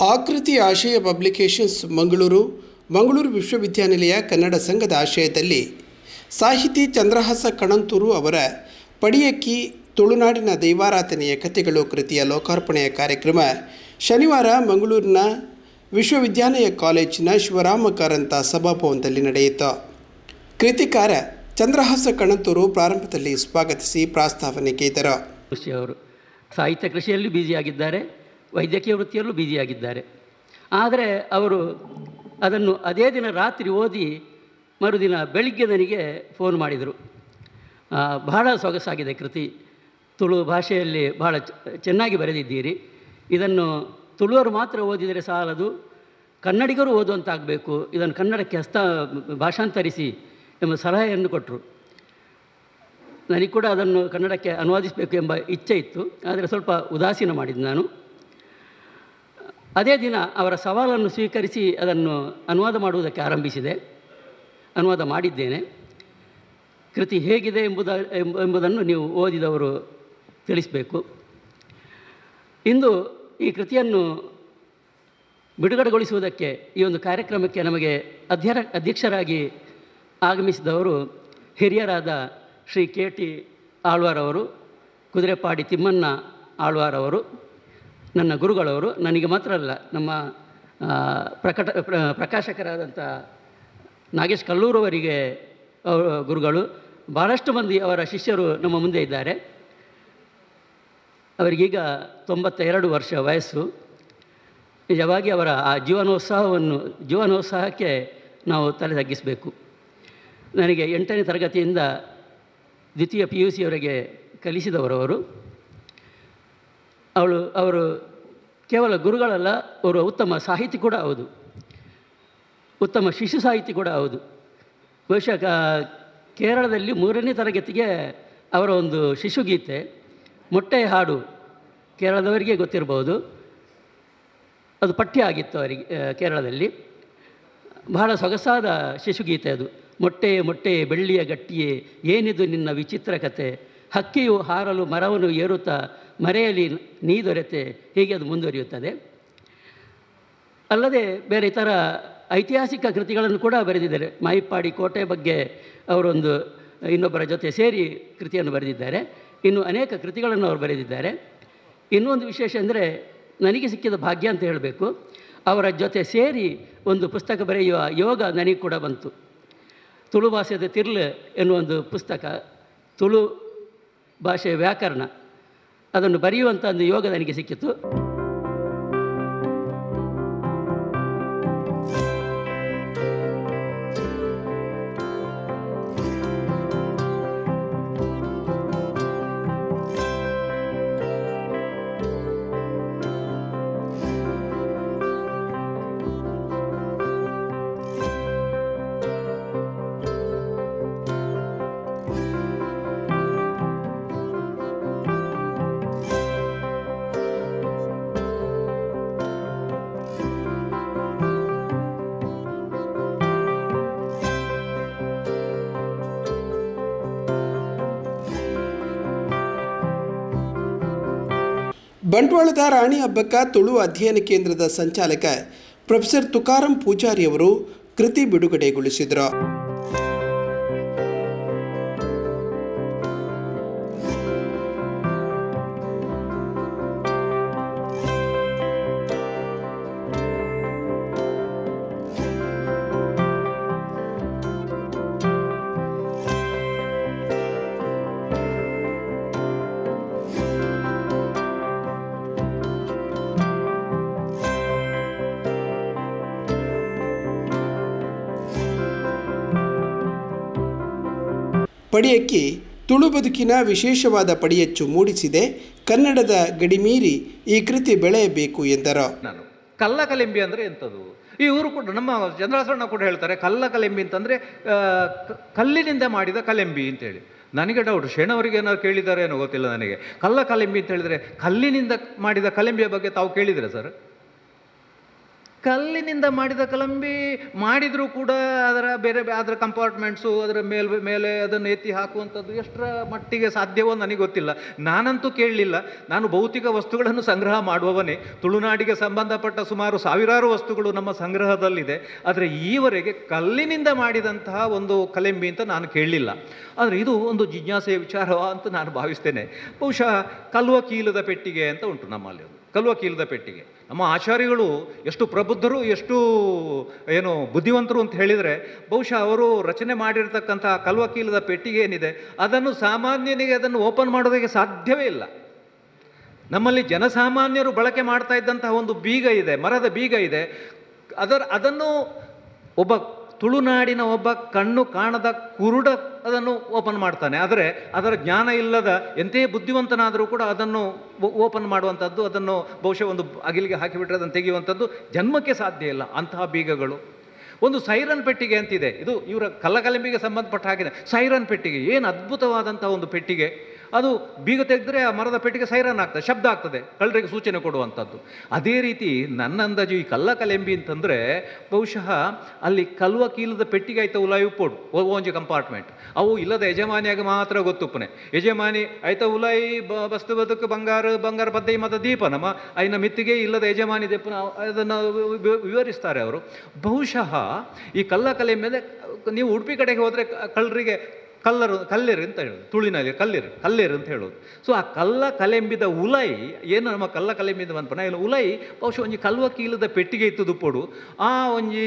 ಆಕೃತಿ ಆಶಯ ಪಬ್ಲಿಕೇಶನ್ಸ್ ಮಂಗಳೂರು ಮಂಗಳೂರು ವಿಶ್ವವಿದ್ಯಾನಿಲಯ ಕನ್ನಡ ಸಂಘದ ಆಶಯದಲ್ಲಿ ಸಾಹಿತಿ ಚಂದ್ರಹಾಸ ಕಣಂತೂರು ಅವರ ಪಡಿಯಕ್ಕಿ ತುಳುನಾಡಿನ ದೈವಾರಾಧನೆಯ ಕಥೆಗಳು ಕೃತಿಯ ಲೋಕಾರ್ಪಣೆಯ ಕಾರ್ಯಕ್ರಮ ಶನಿವಾರ ಮಂಗಳೂರಿನ ವಿಶ್ವವಿದ್ಯಾಲಯ ಕಾಲೇಜಿನ ಶಿವರಾಮ ಕಾರಂತ ಸಭಾಭವನದಲ್ಲಿ ನಡೆಯಿತು. ಕೃತಿಕಾರ ಚಂದ್ರಹಾಸ ಕಣಂತೂರು ಪ್ರಾರಂಭದಲ್ಲಿ ಸ್ವಾಗತಿಸಿ ಪ್ರಾಸ್ತಾವನೆ ಅವರು, ಸಾಹಿತ್ಯ ಕೃಷಿಯಲ್ಲಿ ಬ್ಯುಸಿಯಾಗಿದ್ದಾರೆ ವೈದ್ಯಕೀಯ ವೃತ್ತಿಯಲ್ಲೂ ಬ್ಯುಸಿಯಾಗಿದ್ದಾರೆ ಆದರೆ ಅವರು ಅದನ್ನು ಅದೇ ದಿನ ರಾತ್ರಿ ಓದಿ ಮರುದಿನ ಬೆಳಿಗ್ಗೆ ನನಗೆ ಫೋನ್ ಮಾಡಿದರು. ಬಹಳ ಸೊಗಸಾಗಿದೆ ಕೃತಿ. ತುಳು ಭಾಷೆಯಲ್ಲಿ ಬಹಳ ಚೆನ್ನಾಗಿ ಬರೆದಿದ್ದೀರಿ. ಇದನ್ನು ತುಳುವರು ಮಾತ್ರ ಓದಿದರೆ ಸಾಲದು, ಕನ್ನಡಿಗರು ಓದುವಂತಾಗಬೇಕು. ಇದನ್ನು ಕನ್ನಡಕ್ಕೆ ಹಸ್ತ, ಭಾಷಾಂತರಿಸಿ ಎಂಬ ಸಲಹೆಯನ್ನು ಕೊಟ್ಟರು. ನನಗೆ ಕೂಡ ಅದನ್ನು ಕನ್ನಡಕ್ಕೆ ಅನುವಾದಿಸಬೇಕು ಎಂಬ ಇಚ್ಛೆ ಇತ್ತು. ಆದರೆ ಸ್ವಲ್ಪ ಉದಾಸೀನ ಮಾಡಿದ್ದು ನಾನು. ಅದೇ ದಿನ ಅವರ ಸವಾಲನ್ನು ಸ್ವೀಕರಿಸಿ ಅದನ್ನು ಅನುವಾದ ಮಾಡುವುದಕ್ಕೆ ಆರಂಭಿಸಿದೆ. ಅನುವಾದ ಮಾಡಿದ್ದೇನೆ. ಕೃತಿ ಹೇಗಿದೆ ಎಂಬುದ, ಎಂಬ- ಎಂಬುದನ್ನು ನೀವು ಓದಿದವರು ತಿಳಿಸಬೇಕು. ಇಂದು ಈ ಕೃತಿಯನ್ನು ಬಿಡುಗಡೆಗೊಳಿಸುವುದಕ್ಕೆ ಈ ಒಂದು ಕಾರ್ಯಕ್ರಮಕ್ಕೆ ನಮಗೆ ಅಧ್ಯರ, ಅಧ್ಯಕ್ಷರಾಗಿ ಆಗಮಿಸಿದವರು ಹಿರಿಯರಾದ ಶ್ರೀ ಕೆ ಟಿ ಆಳ್ವಾರವರು, ಕುದುರೆಪಾಡಿ ತಿಮ್ಮಣ್ಣ ಆಳ್ವಾರವರು ನನ್ನ ಗುರುಗಳವರು ನನಗೆ ಮಾತ್ರ ಅಲ್ಲ, ನಮ್ಮ ಪ್ರಕಟ, ಪ್ರ- ಪ್ರಕಾಶಕರಾದಂಥ ನಾಗೇಶ್ ಕಲ್ಲೂರವರಿಗೆ ಅವರು ಗುರುಗಳು ಭಾಳಷ್ಟು ಮಂದಿ ಅವರ ಶಿಷ್ಯರು ನಮ್ಮ ಮುಂದೆ ಇದ್ದಾರೆ. ಅವರಿಗೀಗ ತೊಂಬತ್ತೆರಡು ವರ್ಷ ವಯಸ್ಸು. ನಿಜವಾಗಿ ಅವರ ಆ ಜೀವನೋತ್ಸಾಹವನ್ನು, ಜೀವನೋತ್ಸಾಹಕ್ಕೆ ನಾವು ತಲೆ ತಗ್ಗಿಸಬೇಕು. ನನಗೆ ಎಂಟನೇ ತರಗತಿಯಿಂದ ದ್ವಿತೀಯ ಪಿ ಯು ಸಿಯವರೆಗೆ ಕಲಿಸಿದವರವರು. ಅವಳು, ಅವರು ಕೇವಲ ಗುರುಗಳಲ್ಲ, ಅವರು ಉತ್ತಮ ಸಾಹಿತಿ ಕೂಡ ಹೌದು. ಉತ್ತಮ ಶಿಶು ಸಾಹಿತಿ ಕೂಡ ಹೌದು. ಬಹುಶಃ ಕೇರಳದಲ್ಲಿ ಮೂರನೇ ತರಗತಿಗೆ ಅವರ ಒಂದು ಶಿಶುಗೀತೆ, ಮೊಟ್ಟೆ ಹಾಡು ಕೇರಳದವರಿಗೆ ಗೊತ್ತಿರಬಹುದು. ಅದು ಪಠ್ಯ ಆಗಿತ್ತು ಅವರಿಗೆ ಕೇರಳದಲ್ಲಿ. ಬಹಳ ಸೊಗಸಾದ ಶಿಶುಗೀತೆ ಅದು. ಮೊಟ್ಟೆ ಮೊಟ್ಟೆ, ಬೆಳ್ಳಿಯ ಗಟ್ಟಿಯೇ, ಏನಿದು ನಿನ್ನ ವಿಚಿತ್ರ ಕತೆ? ಹಕ್ಕಿಯು ಹಾರಲು ಮರವನ್ನು ಏರುತ್ತಾ ಮರೆಯಲ್ಲಿ ನೀ ದೊರೆತೆ, ಹೀಗೆ ಅದು ಮುಂದುವರಿಯುತ್ತದೆ. ಅಲ್ಲದೆ ಬೇರೆ ಇತರ ಐತಿಹಾಸಿಕ ಕೃತಿಗಳನ್ನು ಕೂಡ ಬರೆದಿದ್ದಾರೆ. ಮಾಯಿಪ್ಪಾಡಿ ಕೋಟೆ ಬಗ್ಗೆ ಅವರೊಂದು ಇನ್ನೊಬ್ಬರ ಜೊತೆ ಸೇರಿ ಕೃತಿಯನ್ನು ಬರೆದಿದ್ದಾರೆ. ಇನ್ನು ಅನೇಕ ಕೃತಿಗಳನ್ನು ಅವರು ಬರೆದಿದ್ದಾರೆ. ಇನ್ನೊಂದು ವಿಶೇಷ ಅಂದರೆ ನನಗೆ ಸಿಕ್ಕಿದ ಭಾಗ್ಯ ಅಂತ ಹೇಳಬೇಕು. ಅವರ ಜೊತೆ ಸೇರಿ ಒಂದು ಪುಸ್ತಕ ಬರೆಯುವ ಯೋಗ ನನಗೆ ಕೂಡ ಬಂತು. ತುಳು ಭಾಷೆದ ತಿರ್ಲು ಎನ್ನುವ ಒಂದು ಪುಸ್ತಕ. ತುಳು ಭಾಷೆಯ ವ್ಯಾಕರಣ. ಅದನ್ನು ಬರೆಯುವಂಥ ಒಂದು ಯೋಗ ನನಗೆ ಸಿಕ್ಕಿತು. ಬಂಟ್ವಾಳದ ರಾಣಿ ಹಬ್ಬಕ್ಕ ತುಳು ಅಧ್ಯಯನ ಕೇಂದ್ರದ ಸಂಚಾಲಕ ಪ್ರೊಫೆಸರ್ ತುಕಾರಂ ಪೂಜಾರಿ ಅವರು ಕೃತಿ ಬಿಡುಗಡೆಗೊಳಿಸಿದರು. ಪಡಿಯಕ್ಕಿ ತುಳು ಬದುಕಿನ ವಿಶೇಷವಾದ ಪಡಿಯಚ್ಚು ಮೂಡಿಸಿದೆ. ಕನ್ನಡದ ಗಡಿಮೀರಿ ಈ ಕೃತಿ ಬೆಳೆಯಬೇಕು ಎಂದರು. ನಾನು ಕಲ್ಲ ಕಲೆಂಬಿ ಅಂದರೆ ಎಂಥದ್ದು ಈ ಊರು ಕೂಡ ನಮ್ಮ ಚಂದ್ರಾಸಣ್ಣ ಕೂಡ ಹೇಳ್ತಾರೆ, ಕಲ್ಲಕಲೆಂಬಿ ಅಂತಂದರೆ ಕಲ್ಲಿನಿಂದ ಮಾಡಿದ ಕಲೆಂಬಿ ಅಂತೇಳಿ. ನನಗೆ ಡೌಟ್ ಶೇಣವರಿಗೆ ಏನಾದ್ರು ಕೇಳಿದ್ದಾರೆ ಏನೋ ಗೊತ್ತಿಲ್ಲ ನನಗೆ. ಕಲ್ಲ ಕಲೆಂಬಿ ಅಂತ ಹೇಳಿದರೆ ಕಲ್ಲಿನಿಂದ ಮಾಡಿದ ಕಲೆಂಬಿಯ ಬಗ್ಗೆ ತಾವು ಕೇಳಿದರೆ ಸರ್ ಕಲ್ಲಿನಿಂದ ಮಾಡಿದ ಕಲಂಬಿ ಮಾಡಿದರೂ ಕೂಡ ಅದರ ಬೇರೆ ಅದರ ಕಂಪಾರ್ಟ್ಮೆಂಟ್ಸು ಅದರ ಮೇಲ್ ಮೇಲೆ ಅದನ್ನು ಎತ್ತಿ ಹಾಕುವಂಥದ್ದು ಎಷ್ಟರ ಮಟ್ಟಿಗೆ ಸಾಧ್ಯವೋ ನನಗೆ ಗೊತ್ತಿಲ್ಲ. ನಾನಂತೂ ಕೇಳಲಿಲ್ಲ. ನಾನು ಭೌತಿಕ ವಸ್ತುಗಳನ್ನು ಸಂಗ್ರಹ ಮಾಡುವವನೇ. ತುಳುನಾಡಿಗೆ ಸಂಬಂಧಪಟ್ಟ ಸುಮಾರು ಸಾವಿರಾರು ವಸ್ತುಗಳು ನಮ್ಮ ಸಂಗ್ರಹದಲ್ಲಿದೆ. ಆದರೆ ಈವರೆಗೆ ಕಲ್ಲಿನಿಂದ ಮಾಡಿದಂತಹ ಒಂದು ಕಲೆಂಬಿ ಅಂತ ನಾನು ಕೇಳಲಿಲ್ಲ. ಆದರೆ ಇದು ಒಂದು ಜಿಜ್ಞಾಸೆಯ ವಿಚಾರ ಅಂತ ನಾನು ಭಾವಿಸ್ತೇನೆ. ಬಹುಶಃ ಕಲ್ವ ಕೀಲದ ಪೆಟ್ಟಿಗೆ ಅಂತ ಉಂಟು ನಮ್ಮಲ್ಲಿ ಕಲ್ವ ಕೀಲದ ಪೆಟ್ಟಿಗೆ. ನಮ್ಮ ಆಚಾರ್ಯಗಳು ಎಷ್ಟು ಪ್ರಬುದ್ಧರು, ಎಷ್ಟು, ಏನು ಬುದ್ಧಿವಂತರು ಅಂತ ಹೇಳಿದರೆ, ಬಹುಶಃ ಅವರು ರಚನೆ ಮಾಡಿರ್ತಕ್ಕಂಥ ಕಲ್ವಕೀಲದ ಪೆಟ್ಟಿಗೆ ಏನಿದೆ, ಅದನ್ನು ಸಾಮಾನ್ಯನಿಗೆ ಅದನ್ನು ಓಪನ್ ಮಾಡೋದಕ್ಕೆ ಸಾಧ್ಯವೇ ಇಲ್ಲ. ನಮ್ಮಲ್ಲಿ ಜನಸಾಮಾನ್ಯರು ಬಳಕೆ ಮಾಡ್ತಾ ಇದ್ದಂತಹ ಒಂದು ಬೀಗ ಇದೆ, ಮರದ ಬೀಗ ಇದೆ. ಅದರ, ಅದನ್ನು ಒಬ್ಬ ತುಳುನಾಡಿನ ಒಬ್ಬ ಕಣ್ಣು ಕಾಣದ ಕುರುಡ ಅದನ್ನು ಓಪನ್ ಮಾಡ್ತಾನೆ. ಆದರೆ ಅದರ ಜ್ಞಾನ ಇಲ್ಲದ ಎಂತೆಯೇ ಬುದ್ಧಿವಂತನಾದರೂ ಕೂಡ ಅದನ್ನು ಓಪನ್ ಮಾಡುವಂಥದ್ದು, ಅದನ್ನು ಬಹುಶಃ ಒಂದು ಅಗಿಲಿಗೆ ಹಾಕಿಬಿಟ್ರೆ ಅದನ್ನು ತೆಗೆಯುವಂಥದ್ದು ಜನ್ಮಕ್ಕೆ ಸಾಧ್ಯ ಇಲ್ಲ. ಅಂತಹ ಬೀಗಗಳು. ಒಂದು ಸೈರನ್ ಪೆಟ್ಟಿಗೆ ಅಂತಿದೆ. ಇದು ಇವರ ಕಲ್ಲಕಲೆಂಬಿಗೆ ಸಂಬಂಧಪಟ್ಟ ಹಾಗೆ ಸೈರನ್ ಪೆಟ್ಟಿಗೆ. ಏನು ಅದ್ಭುತವಾದಂಥ ಒಂದು ಪೆಟ್ಟಿಗೆ. ಅದು ಬೀಗ ತೆಗೆದ್ರೆ ಆ ಮರದ ಪೆಟ್ಟಿಗೆ ಸೈರನ್ ಆಗ್ತದೆ, ಶಬ್ದ ಆಗ್ತದೆ, ಕಳ್ಳರಿಗೆ ಸೂಚನೆ ಕೊಡುವಂಥದ್ದು. ಅದೇ ರೀತಿ ನನ್ನ ಅಂದಾಜು ಈ ಕಲ್ಲಕಲೆಂಬಿ ಅಂತಂದರೆ ಬಹುಶಃ ಅಲ್ಲಿ ಕಲ್ವ ಕೀಲದ ಪೆಟ್ಟಿಗೆ ಆಯ್ತಾ ಉಲಾಯಿ ಉಪ್ಪೋಡು ಒಂಜಿ ಕಂಪಾರ್ಟ್ಮೆಂಟ್ ಅವು ಇಲ್ಲದ ಯಜಮಾನಿಯಾಗಿ ಮಾತ್ರ ಗೊತ್ತುಪ್ಪನೆ. ಯಜಮಾನಿ, ಆಯ್ತಾ ಉಲಾಯಿ ಬಸ್ತು ಬದುಕು, ಬಂಗಾರ ಬಂಗಾರ ಪದ್ದೈ ಮತ ದೀಪ, ನಮ್ಮ ಐನ ಮಿತ್ತಿಗೆ ಇಲ್ಲದ ಯಜಮಾನಿ ದೀಪನ, ಅದನ್ನು ವಿವರಿಸ್ತಾರೆ ಅವರು. ಬಹುಶಃ ಈ ಕಲ್ಲಕಲೆ ಮೇಲೆ ನೀವು ಉಡುಪಿ ಕಡೆಗೆ ಹೋದರೆ ಕಳ್ಳರಿಗೆ ಕಲ್ಲರು, ಕಲ್ಲೆರು ಅಂತ ಹೇಳೋದು. ತುಳಿನಲ್ಲಿ ಕಲ್ಲೆರು ಕಲ್ಲೆರು ಅಂತ ಹೇಳೋದು. ಸೊ ಆ ಕಲ್ಲ ಕಲೆಂಬಿದ ಉಲೈ, ಏನು ನಮ್ಮ ಕಲ್ಲ ಕಲೆಂಬಿದ ಮನ್ಪನ ಇಲ್ಲ ಉಲೈ, ಬಹುಶಃ ಒಂಜಿ ಕಲ್ವ ಕೀಲದ ಪೆಟ್ಟಿಗೆ ಇತ್ತು ದುಪ್ಪಡು ಆ ಒಂಜಿ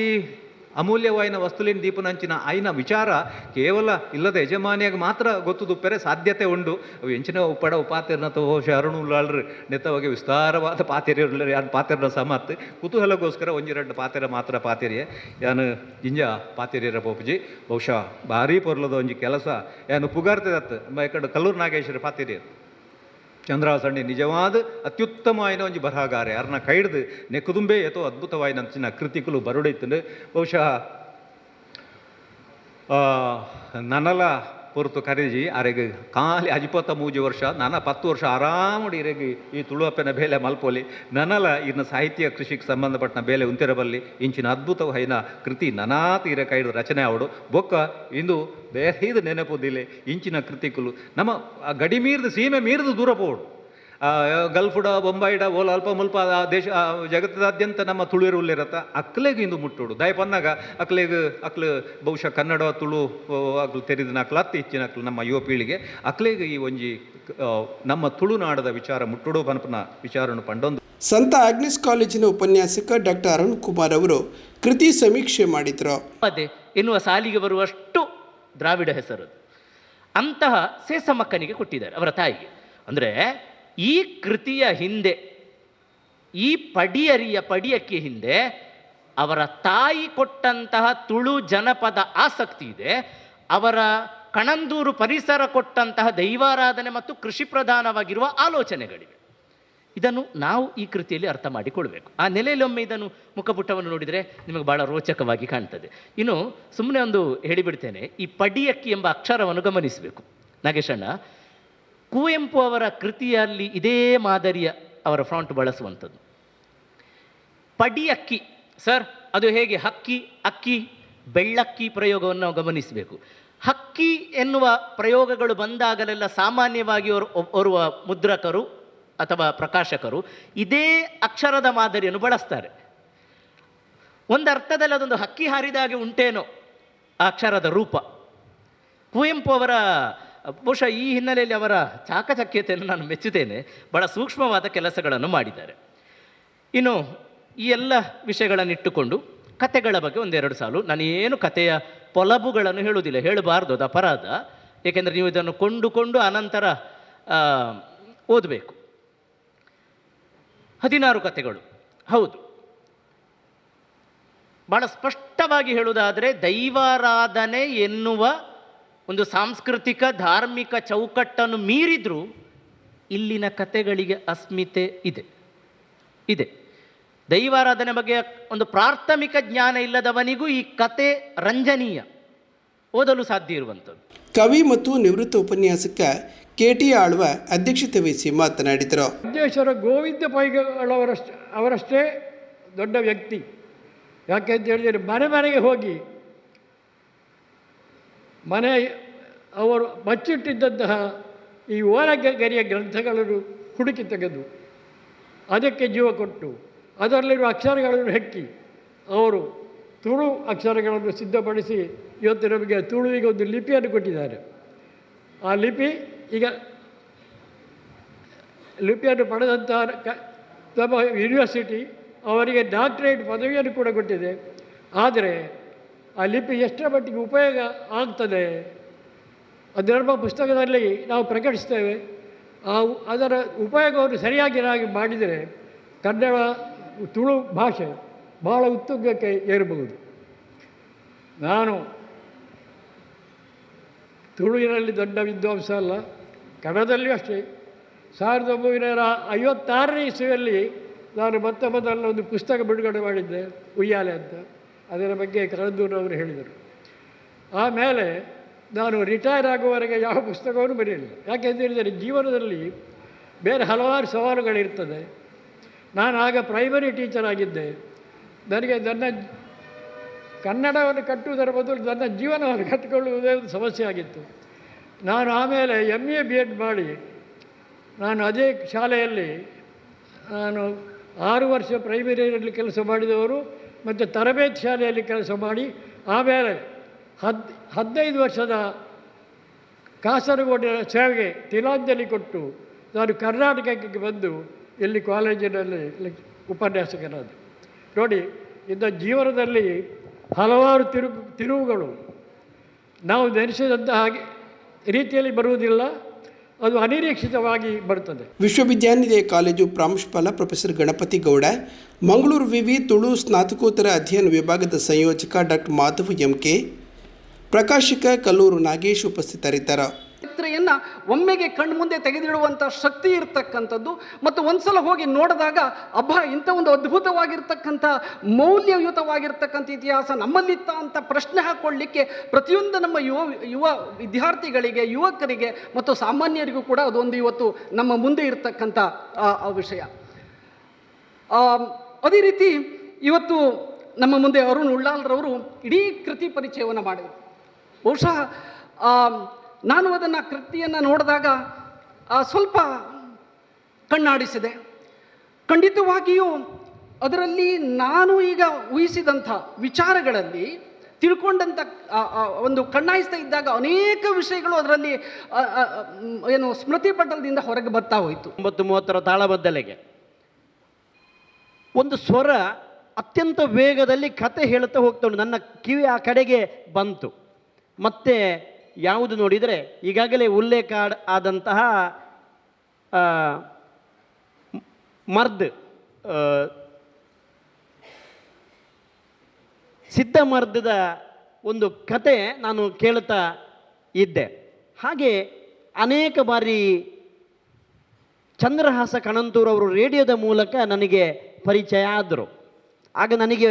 ಅಮೂಲ್ಯವಾಯಿನ ವಸ್ತುಲಿನ ದೀಪನಂಚಿನ ಆಯ್ನ ವಿಚಾರ ಕೇವಲ ಇಲ್ಲದ ಯಜಮಾನಿಯಾಗ ಮಾತ್ರ ಗೊತ್ತು ದುಪ್ಪರೆ ಸಾಧ್ಯತೆ ಉಂಡು. ಅವು ಎಂಚಿನ ಉಪ್ಪಡ ಉಪಾತಿರ್ನ ತೋ ಶರಣು ಲಾಳ್ರಿ ನೆತ್ತವಾಗಿ ವಿಸ್ತಾರವಾದ ಪಾತಿರಿ ಯಾನ್ ಪಾತೆರ್ನ ಸಮತ್. ಕುತೂಹಲಗೋಸ್ಕರ ಒಂಜೆರಡು ಪಾತಿರ ಮಾತ್ರ ಪಾತಿರಿಯೇ ಯಾನು ಜಿಂಜ ಪಾತಿರಿಯರ ಪೋಪುಜಿ ಬಹುಶಃ ಭಾರಿ ಪೊರ್ಲದ ಒಂಜಿ ಕೆಲಸ. ಯಾನು ಪುಗಾರ್ತದತ್ತು ಕಲ್ಲೂರು ನಾಗೇಶ್ವರ ಪಾತೆರಿಯರು ಚಂದ್ರಾಸಣ್ಣಿ ನಿಜವಾದ ಅತ್ಯುತ್ತಮವಾಯಿನ ಒಂಜಿ ಬರಹಗಾರೆ. ಅರ್ನ ಕೈಡ್ದು ನೆಕ್ಕುದುಂಬೆ ಅದ್ಭುತವಾಗಿ ನಂಚಿನ ಕೃತಿಕಲು ಬರುಡೈತು ಬಹುಶಃ ನನಲ ಪೊರ್ತು ಕರೆಜಿ ಅರೆಗೆ ಖಾಲಿ ಅಜಿಪತ್ತ ಮೂಜಿ ವರ್ಷ, ನನ್ನ ಪತ್ತು ವರ್ಷ ಆರಾಮಡಿ ಇರೆಗಿ ಈ ತುಳುವಪ್ಪನ ಬೇಲೆ ಮಲ್ಪೋಲಿ. ನನಲ ಇನ್ನು ಸಾಹಿತ್ಯ ಕೃಷಿಗೆ ಸಂಬಂಧಪಟ್ಟ ಬೇಲೆ ಉಂತಿರಬಲ್ಲಿ, ಇಂಚಿನ ಅದ್ಭುತವಾಯಿನ ಕೃತಿ ನನಾತ ಇರ ಕೈಡು ರಚನೆ ಆವಡು. ಬೊಕ್ಕ ಇಂದು ಬೇರೆ ನೆನಪುದಿಲ್ಲ ಇಂಚಿನ ಕೃತಿಕುಲು. ನಮ್ಮ ಗಡಿ ಮೀರಿದ ಸೀಮೆ ಮೀರಿದು ದೂರ ಪೋಡು. ಗಲ್ಫುಡ ಬೊಂಬಾಯಿಡ ಓಲ ಅಲ್ಪ ಮುಲ್ಪ ಆ ದೇಶ ಜಗತ್ತಾದ್ಯಂತ ಜಗತ್ತದಾದ್ಯಂತ ನಮ್ಮ ತುಳುವರು ಉಲ್ಲಿರತ್ತ ಅಕ್ಲೆಗೆ ಇಂದು ಮುಟ್ಟೋಡು. ದಯ ಪನ್ನಾಗ ಅಕ್ಲೆಗೆ ಅಕ್ಲು ಬಹುಶಃ ಕನ್ನಡ ತುಳು ಅಕ್ಲು ತೆರೆದಿನ ಅಕ್ಲ ಅತ್ತಿ ಹೆಚ್ಚಿನ ಅಕ್ಲು ನಮ್ಮ ಯುವ ಪೀಳಿಗೆ ಅಕ್ಲೆಗೆ ಈ ಒಂಜಿ ನಮ್ಮ ತುಳುನಾಡದ ವಿಚಾರ ಮುಟ್ಟೋಡು ಪನಪನ ವಿಚಾರನು ಪಂಡೊಂದು. ಸಂತ ಆಗ್ನೆಸ್ ಕಾಲೇಜಿನ ಉಪನ್ಯಾಸಕ ಡಾಕ್ಟರ್ ಅರುಣ್ ಕುಮಾರ್ ಅವರು ಕೃತಿ ಸಮೀಕ್ಷೆ ಮಾಡಿದ್ರು. ಅದೇ ಎನ್ನುವ ಸಾಲಿಗೆ ಬರುವಷ್ಟು ದ್ರಾವಿಡ ಹೆಸರು. ಅಂತಹ ಸೇಸಮಕ್ಕನಿಗೆ ಕೊಟ್ಟಿದ್ದಾರೆ ಅವರ ತಾಯಿಗೆ. ಅಂದರೆ ಈ ಕೃತಿಯ ಹಿಂದೆ, ಈ ಪಡಿಯರಿಯ ಪಡಿಯಕ್ಕೆ ಹಿಂದೆ ಅವರ ತಾಯಿ ಕೊಟ್ಟಂತಹ ತುಳು ಜನಪದ ಆಸಕ್ತಿ ಇದೆ. ಅವರ ಕಣಂದೂರು ಪರಿಸರ ಕೊಟ್ಟಂತಹ ದೈವಾರಾಧನೆ ಮತ್ತು ಕೃಷಿ ಪ್ರಧಾನವಾಗಿರುವ ಆಲೋಚನೆಗಳಿವೆ. ಇದನ್ನು ನಾವು ಈ ಕೃತಿಯಲ್ಲಿ ಅರ್ಥ ಮಾಡಿಕೊಳ್ಬೇಕು. ಆ ನೆಲೆಯಲ್ಲಿ ಒಮ್ಮೆ ಇದನ್ನು ಮುಖಪುಟವನ್ನು ನೋಡಿದರೆ ನಿಮಗೆ ಭಾಳ ರೋಚಕವಾಗಿ ಕಾಣ್ತದೆ. ಇನ್ನು ಸುಮ್ಮನೆ ಒಂದು ಹೇಳಿಬಿಡ್ತೇನೆ, ಈ ಪಡಿಯಕ್ಕಿ ಎಂಬ ಅಕ್ಷರವನ್ನು ಗಮನಿಸಬೇಕು. ನಾಗೇಶಣ್ಣ ಕುವೆಂಪು ಅವರ ಕೃತಿಯಲ್ಲಿ ಇದೇ ಮಾದರಿಯ ಅವರ ಫ್ರಾಂಟ್ ಬಳಸುವಂಥದ್ದು. ಪಡಿ ಅಕ್ಕಿ, ಸರ್, ಅದು ಹೇಗೆ? ಹಕ್ಕಿ, ಅಕ್ಕಿ, ಬೆಳ್ಳಕ್ಕಿ ಪ್ರಯೋಗವನ್ನು ನಾವು ಗಮನಿಸಬೇಕು. ಹಕ್ಕಿ ಎನ್ನುವ ಪ್ರಯೋಗಗಳು ಬಂದಾಗಲೆಲ್ಲ ಸಾಮಾನ್ಯವಾಗಿ ಅವರು ಓರ್ವ ಮುದ್ರಕರು ಅಥವಾ ಪ್ರಕಾಶಕರು ಇದೇ ಅಕ್ಷರದ ಮಾದರಿಯನ್ನು ಬಳಸ್ತಾರೆ. ಒಂದು ಅರ್ಥದಲ್ಲಿ ಅದೊಂದು ಹಕ್ಕಿ ಹಾರಿದ ಹಾಗೆ ಉಂಟೇನೋ? ಆ ಅಕ್ಷರದ ರೂಪ. ಕುವೆಂಪು ಅವರ ಬಹುಶಃ ಈ ಹಿನ್ನೆಲೆಯಲ್ಲಿ ಅವರ ಚಾಕಚಕ್ಯತೆಯನ್ನು ನಾನು ಮೆಚ್ಚುತ್ತೇನೆ. ಬಹಳ ಸೂಕ್ಷ್ಮವಾದ ಕೆಲಸಗಳನ್ನು ಮಾಡಿದ್ದಾರೆ. ಇನ್ನು ಈ ಎಲ್ಲ ವಿಷಯಗಳನ್ನಿಟ್ಟುಕೊಂಡು ಕತೆಗಳ ಬಗ್ಗೆ ಒಂದೆರಡು ಸಾಲು. ನಾನು ಏನು ಕತೆಯ ಪೊಲಬುಗಳನ್ನು ಹೇಳುವುದಿಲ್ಲ. ಹೇಳಬಾರ್ದು, ಅದು ಅಪರಾಧ. ಏಕೆಂದರೆ ನೀವು ಇದನ್ನು ಕೊಂಡುಕೊಂಡು ಅನಂತರ ಓದಬೇಕು. ಹದಿನಾರು ಕತೆಗಳು ಹೌದು. ಭಾಳ ಸ್ಪಷ್ಟವಾಗಿ ಹೇಳುವುದಾದರೆ ದೈವಾರಾಧನೆ ಎನ್ನುವ ಒಂದು ಸಾಂಸ್ಕೃತಿಕ ಧಾರ್ಮಿಕ ಚೌಕಟ್ಟನ್ನು ಮೀರಿದರೂ ಇಲ್ಲಿನ ಕತೆಗಳಿಗೆ ಅಸ್ಮಿತೆ ಇದೆ. ಇದೆ. ದೈವಾರಾಧನೆ ಬಗ್ಗೆ ಒಂದು ಪ್ರಾಥಮಿಕ ಜ್ಞಾನ ಇಲ್ಲದವನಿಗೂ ಈ ಕತೆ ರಂಜನೀಯ. ಓದಲು ಸಾಧ್ಯ ಇರುವಂಥದ್ದು. ಕವಿ ಮತ್ತು ನಿವೃತ್ತ ಉಪನ್ಯಾಸಕ ಕೆ ಟಿ ಆಳ್ವ ಅಧ್ಯಕ್ಷತೆ ವಹಿಸಿ ಮಾತನಾಡಿದರು. ಸಿದ್ದೇಶ್ವರ ಗೋವಿಂದ ಪೈಗಳವರಷ್ಟೇ ಅವರಷ್ಟೇ ದೊಡ್ಡ ವ್ಯಕ್ತಿ. ಯಾಕೆಂತ ಹೇಳಿದರೆ ಮನೆ ಮನೆಗೆ ಹೋಗಿ ಮನೆ, ಅವರು ಬಚ್ಚಿಟ್ಟಿದ್ದಂತಹ ಈ ಓಲಗರಿಯ ಗ್ರಂಥಗಳನ್ನು ಹುಡುಕಿ ತೆಗೆದು ಅದಕ್ಕೆ ಜೀವ ಕೊಟ್ಟು, ಅದರಲ್ಲಿರುವ ಅಕ್ಷರಗಳನ್ನು ಹೆಕ್ಕಿ, ಅವರು ತುಳು ಅಕ್ಷರಗಳನ್ನು ಸಿದ್ಧಪಡಿಸಿ ಇವತ್ತು ನಮಗೆ ತುಳುವಿಗೆ ಒಂದು ಲಿಪಿಯನ್ನು ಕೊಟ್ಟಿದ್ದಾರೆ. ಆ ಲಿಪಿ ಈಗ ಲಿಪಿಯನ್ನು ಪಡೆದಂತಹ ಕ- ನಮ್ಮ ಯೂನಿವರ್ಸಿಟಿ ಅವರಿಗೆ ಡಾಕ್ಟರೇಟ್ ಪದವಿಯನ್ನು ಕೂಡ ಕೊಟ್ಟಿದೆ. ಆದರೆ ಆ ಲಿಪಿ ಎಷ್ಟರ ಮಟ್ಟಿಗೆ ಉಪಯೋಗ ಆಗ್ತದೆ ಅದೆರಡು ಪುಸ್ತಕದಲ್ಲಿ ನಾವು ಪ್ರಕಟಿಸ್ತೇವೆ. ಆ ಅದರ ಉಪಯೋಗವನ್ನು ಸರಿಯಾಗಿ ಮಾಡಿದರೆ ಕನ್ನಡ ತುಳು ಭಾಷೆ ಭಾಳ ಉತ್ತುಂಗಕ್ಕೆ ಏರಬಹುದು. ನಾನು ತುಳುವಿನಲ್ಲಿ ದೊಡ್ಡ ವಿದ್ವಾಂಸ ಅಲ್ಲ, ಕನ್ನಡದಲ್ಲಿಯೂ ಅಷ್ಟೇ. ಸಾವಿರದ ಒಂಬೈನೂರ ಐವತ್ತಾರನೇ ಇಸುವಲ್ಲಿ ನಾನು ಮತ್ತೆ ಮೊದಲ ಒಂದು ಪುಸ್ತಕ ಬಿಡುಗಡೆ ಮಾಡಿದ್ದೆ, ಉಯ್ಯಾಲೆ ಅಂತ. ಅದರ ಬಗ್ಗೆ ಕರಂದೂರವರು ಹೇಳಿದರು. ಆಮೇಲೆ ನಾನು ರಿಟೈರ್ ಆಗುವವರೆಗೆ ಯಾವ ಪುಸ್ತಕವನ್ನು ಬರೆಯಲಿಲ್ಲ. ಯಾಕೆಂತ ಹೇಳಿದರೆ ಜೀವನದಲ್ಲಿ ಬೇರೆ ಹಲವಾರು ಸವಾಲುಗಳಿರ್ತದೆ. ನಾನು ಆಗ ಪ್ರೈಮರಿ ಟೀಚರ್ ಆಗಿದ್ದೆ. ನನಗೆ ನನ್ನ ಕನ್ನಡವನ್ನು ಕಟ್ಟುವುದರ ಬದಲು ನನ್ನ ಜೀವನವನ್ನು ಕಟ್ಟಿಕೊಳ್ಳುವುದೇ ಒಂದು ಸಮಸ್ಯೆ ಆಗಿತ್ತು. ನಾನು ಆಮೇಲೆ ಎಂ ಎ ಬಿ ಎಡ್ ಮಾಡಿ ನಾನು ಅದೇ ಶಾಲೆಯಲ್ಲಿ ನಾನು ಆರು ವರ್ಷ ಪ್ರೈಮರಿಯಲ್ಲಿ ಕೆಲಸ ಮಾಡಿದವರು ಮತ್ತು ತರಬೇತಿ ಶಾಲೆಯಲ್ಲಿ ಕೆಲಸ ಮಾಡಿ, ಆಮೇಲೆ ಹದ್, ಹದಿನೈದು ವರ್ಷದ ಕಾಸರಗೋಡಿನ ಸೇವೆಗೆ ತಿಲಾಂಜಲಿ ಕೊಟ್ಟು ನಾನು ಕರ್ನಾಟಕಕ್ಕೆ ಬಂದು ಇಲ್ಲಿ ಕಾಲೇಜಿನಲ್ಲಿ ಉಪನ್ಯಾಸಕನಾದೆ. ನೋಡಿ ಇಂಥ ಜೀವನದಲ್ಲಿ ಹಲವಾರು ತಿರುಗು, ತಿರುವುಗಳು. ನಾವು ನೆನೆಸಿದಂಥ ಹಾಗೆ ರೀತಿಯಲ್ಲಿ ಬರುವುದಿಲ್ಲ. ಅದು ಅನಿರೀಕ್ಷಿತವಾಗಿ ಬರುತ್ತದೆ. ವಿಶ್ವವಿದ್ಯಾನಿಲಯ ಕಾಲೇಜು ಪ್ರಾಂಶುಪಾಲ ಪ್ರೊಫೆಸರ್ ಗಣಪತಿ ಗೌಡ, ಮಂಗಳೂರು ವಿವಿ ತುಳು ಸ್ನಾತಕೋತ್ತರ ಅಧ್ಯಯನ ವಿಭಾಗದ ಸಂಯೋಜಕ ಡಾಕ್ಟರ್ ಮಾಧವ್ ಎಂಕೆ, ಪ್ರಕಾಶಕ ಕಲ್ಲೂರು ನಾಗೇಶ್ ಉಪಸ್ಥಿತರಿದ್ದರು. ಚರಿತ್ರೆಯನ್ನು ಒಮ್ಮೆಗೆ ಕಣ್ಮುಂದೆ ತೆಗೆದಿಡುವಂಥ ಶಕ್ತಿ ಇರತಕ್ಕಂಥದ್ದು. ಮತ್ತು ಒಂದ್ಸಲ ಹೋಗಿ ನೋಡಿದಾಗ, ಅಬ್ಬ, ಇಂಥ ಒಂದು ಅದ್ಭುತವಾಗಿರ್ತಕ್ಕಂಥ, ಮೌಲ್ಯಯುತವಾಗಿರ್ತಕ್ಕಂಥ ಇತಿಹಾಸ ನಮ್ಮಲ್ಲಿತ್ತ ಅಂತ ಪ್ರಶ್ನೆ ಹಾಕ್ಕೊಳ್ಳಿಕ್ಕೆ ಪ್ರತಿಯೊಂದು ನಮ್ಮ ಯುವ ಯುವ ವಿದ್ಯಾರ್ಥಿಗಳಿಗೆ, ಯುವಕರಿಗೆ, ಮತ್ತು ಸಾಮಾನ್ಯರಿಗೂ ಕೂಡ ಅದೊಂದು ಇವತ್ತು ನಮ್ಮ ಮುಂದೆ ಇರತಕ್ಕಂಥ ವಿಷಯ. ಅದೇ ರೀತಿ ಇವತ್ತು ನಮ್ಮ ಮುಂದೆ ಅರುಣ್ ಉಳ್ಳಾಲ್ರವರು ಇಡೀ ಕೃತಿ ಪರಿಚಯವನ್ನು ಮಾಡಿದರು. ಬಹುಶಃ ನಾನು ಅದನ್ನು ಕೃತಿಯನ್ನು ನೋಡಿದಾಗ ಸ್ವಲ್ಪ ಕಣ್ಣಾಡಿಸಿದೆ. ಖಂಡಿತವಾಗಿಯೂ ಅದರಲ್ಲಿ ನಾನು ಈಗ ಊಹಿಸಿದಂಥ ವಿಚಾರಗಳಲ್ಲಿ ತಿಳ್ಕೊಂಡಂಥ ಒಂದು ಕಣ್ಣಾಯಿಸ್ತಾ ಇದ್ದಾಗ ಅನೇಕ ವಿಷಯಗಳು ಅದರಲ್ಲಿ ಏನು ಸ್ಮೃತಿ ಪಟಲದಿಂದ ಹೊರಗೆ ಬರ್ತಾ ಹೋಯಿತು. ಒಂಬತ್ತು ಮೂವತ್ತರ ತಾಳಬದ್ದಲೆಗೆ ಒಂದು ಸ್ವರ ಅತ್ಯಂತ ವೇಗದಲ್ಲಿ ಕತೆ ಹೇಳುತ್ತಾ ಹೋಗ್ತಾ ನನ್ನ ಕಿವಿ ಆ ಕಡೆಗೆ ಬಂತು. ಮತ್ತೆ ಯಾವುದು ನೋಡಿದರೆ ಈಗಾಗಲೇ ಉಲ್ಲೇಖ ಆದಂತಹ ಮರ್ದ್ ಆ, ಸಿದ್ಧಮರ್ದದ ಒಂದು ಕತೆ ನಾನು ಕೇಳುತ್ತಾ ಇದ್ದೆ. ಹಾಗೆ ಅನೇಕ ಬಾರಿ ಚಂದ್ರಹಾಸ ಕಣಂತೂರವರು ರೇಡಿಯೋದ ಮೂಲಕ ನನಗೆ ಪರಿಚಯ ಆದರು. ಆಗ ನನಗೆ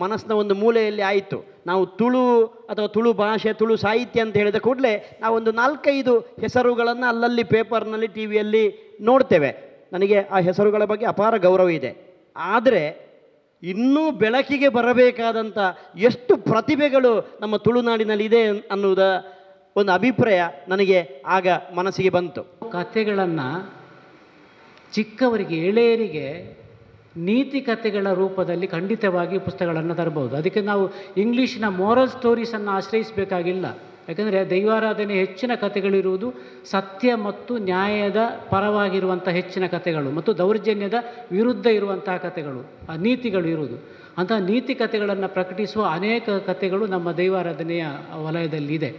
ಮನಸ್ಸಿನ ಒಂದು ಮೂಲೆಯಲ್ಲಿ ಆಯಿತು. ನಾವು ತುಳು ಅಥವಾ ತುಳು ಭಾಷೆ, ತುಳು ಸಾಹಿತ್ಯ ಅಂತ ಹೇಳಿದ ಕೂಡಲೇ ನಾವೊಂದು ನಾಲ್ಕೈದು ಹೆಸರುಗಳನ್ನು ಅಲ್ಲಲ್ಲಿ ಪೇಪರ್ನಲ್ಲಿ ಟಿ ವಿಯಲ್ಲಿ ನೋಡ್ತೇವೆ. ನನಗೆ ಆ ಹೆಸರುಗಳ ಬಗ್ಗೆ ಅಪಾರ ಗೌರವ ಇದೆ. ಆದರೆ ಇನ್ನೂ ಬೆಳಕಿಗೆ ಬರಬೇಕಾದಂಥ ಎಷ್ಟು ಪ್ರತಿಭೆಗಳು ನಮ್ಮ ತುಳುನಾಡಿನಲ್ಲಿ ಇದೆ ಅನ್ನುವುದ ಒಂದು ಅಭಿಪ್ರಾಯ ನನಗೆ ಆಗ ಮನಸ್ಸಿಗೆ ಬಂತು. ಕಥೆಗಳನ್ನು ಚಿಕ್ಕವರಿಗೆ ಎಳೆಯರಿಗೆ ನೀತಿ ಕಥೆಗಳ ರೂಪದಲ್ಲಿ ಖಂಡಿತವಾಗಿ ಪುಸ್ತಕಗಳನ್ನು ತರಬಹುದು ಅದಕ್ಕೆ ನಾವು ಇಂಗ್ಲೀಷಿನ ಮೋರಲ್ ಸ್ಟೋರೀಸನ್ನು ಆಶ್ರಯಿಸಬೇಕಾಗಿಲ್ಲ. ಯಾಕೆಂದರೆ ದೈವಾರಾಧನೆ ಹೆಚ್ಚಿನ ಕಥೆಗಳಿರುವುದು ಸತ್ಯ ಮತ್ತು ನ್ಯಾಯದ ಪರವಾಗಿರುವಂಥ ಹೆಚ್ಚಿನ ಕಥೆಗಳು ಮತ್ತು ದೌರ್ಜನ್ಯದ ವಿರುದ್ಧ ಇರುವಂತಹ ಕಥೆಗಳು, ಆ ನೀತಿಗಳು ಇರುವುದು. ಅಂತಹ ನೀತಿ ಕಥೆಗಳನ್ನು ಪ್ರಕಟಿಸುವ ಅನೇಕ ಕಥೆಗಳು ನಮ್ಮ ದೈವಾರಾಧನೆಯ ವಲಯದಲ್ಲಿ ಇದೆ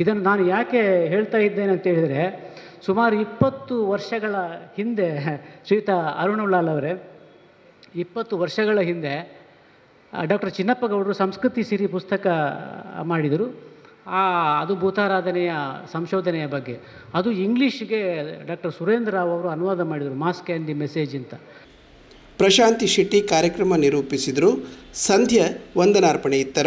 ಇದನ್ನು ನಾನು ಯಾಕೆ ಹೇಳ್ತಾ ಇದ್ದೇನೆ ಅಂತ ಹೇಳಿದರೆ, ಸುಮಾರು ಇಪ್ಪತ್ತು ವರ್ಷಗಳ ಹಿಂದೆ ಶ್ರೀಯುತ ಅರುಣುಲಾಲ್ ಅವರೇ ಇಪ್ಪತ್ತು ವರ್ಷಗಳ ಹಿಂದೆ ಡಾಕ್ಟರ್ ಚಿನ್ನಪ್ಪಗೌಡರು ಸಂಸ್ಕೃತಿ ಸಿರಿ ಪುಸ್ತಕ ಮಾಡಿದರು. ಆ, ಅದು ಭೂತಾರಾಧನೆಯ ಸಂಶೋಧನೆಯ ಬಗ್ಗೆ. ಅದು ಇಂಗ್ಲೀಷ್ಗೆ ಡಾಕ್ಟರ್ ಸುರೇಂದ್ರ ರಾವ್ ಅವರು ಅನುವಾದ ಮಾಡಿದರು ಮಾಸ್ಕ್ ಕ್ಯಾನ್ ದಿ ಮೆಸೇಜ್ ಅಂತ. ಪ್ರಶಾಂತಿ ಶೆಟ್ಟಿ ಕಾರ್ಯಕ್ರಮ ನಿರೂಪಿಸಿದರು. ಸಂಧ್ಯ ವಂದನಾರ್ಪಣೆ ಇತ್ತರ.